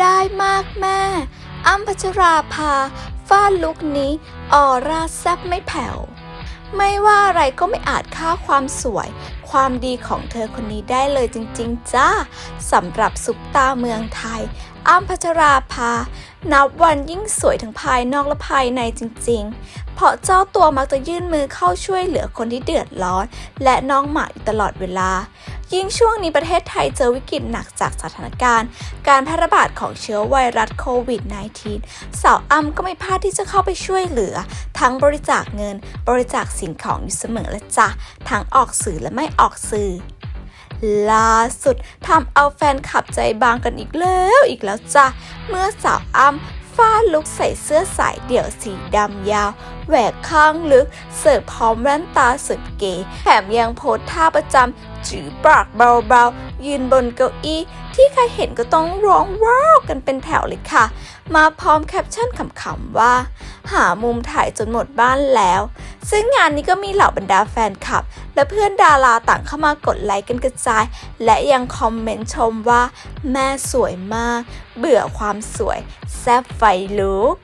ได้มากแม่ อ้ำพัชราภาฟาดลุกนี้ออร่าแซบไม่แผ่ว ไม่ว่าอะไรก็ไม่อาจค่าความสวย ความดีของเธอคนนี้ได้เลยจริง ๆ จ้าสำหรับซุปตาเมืองไทย อ้ำพัชราภา นับวันยิ่งสวยทั้งภายนอกและภายในจริง ๆ เพราะเจ้าตัวมักจะยื่นมือเข้าช่วยเหลือคนที่เดือดร้อน และน้องหมาอยู่ตลอดเวลา ยิ่งช่วงนี้ประเทศไทยเจอวิกฤตหนักจากสถานการณ์ การแพร่ระบาดของเชื้อไวรัสโควิด -19 สาวอ้ำก็ไม่พลาดที่จะเข้าไปช่วยเหลือ ทั้งบริจาคเงิน บริจาคสิ่งของอยู่เสมอและจ้ะทั้งออกสื่อและไม่ออกสื่อล่าสุดทำเอาแฟนคลับใจบางกันอีกแล้วอีกแล้วจ้ะ เมื่อสาวอ้ำ ฟาลุกใส่เสื้อสายเดี่ยวสีดำยาว แหวกข้างลึก เสิร์ฟพร้อมแว่นตาสุดเก๋แถมยังโพสท่าประจำจือปากเบาๆ ยืนบนเก้าอี้ ที่ใครเห็นก็ต้องร้องว้าวกันเป็นแถวเลยค่ะ มาพร้อมแคปชั่นขำๆว่า หามุมถ่ายจนหมดบ้านแล้ว ซึ่งงานนี้ก็มีเหล่าบรรดาแฟนคลับ และเพื่อนดาราต่างเข้ามากดไลค์กันกระจาย และยังคอมเมนต์ชมว่า แม่สวยมาก เบื่อความสวย แซ่บไฟลุก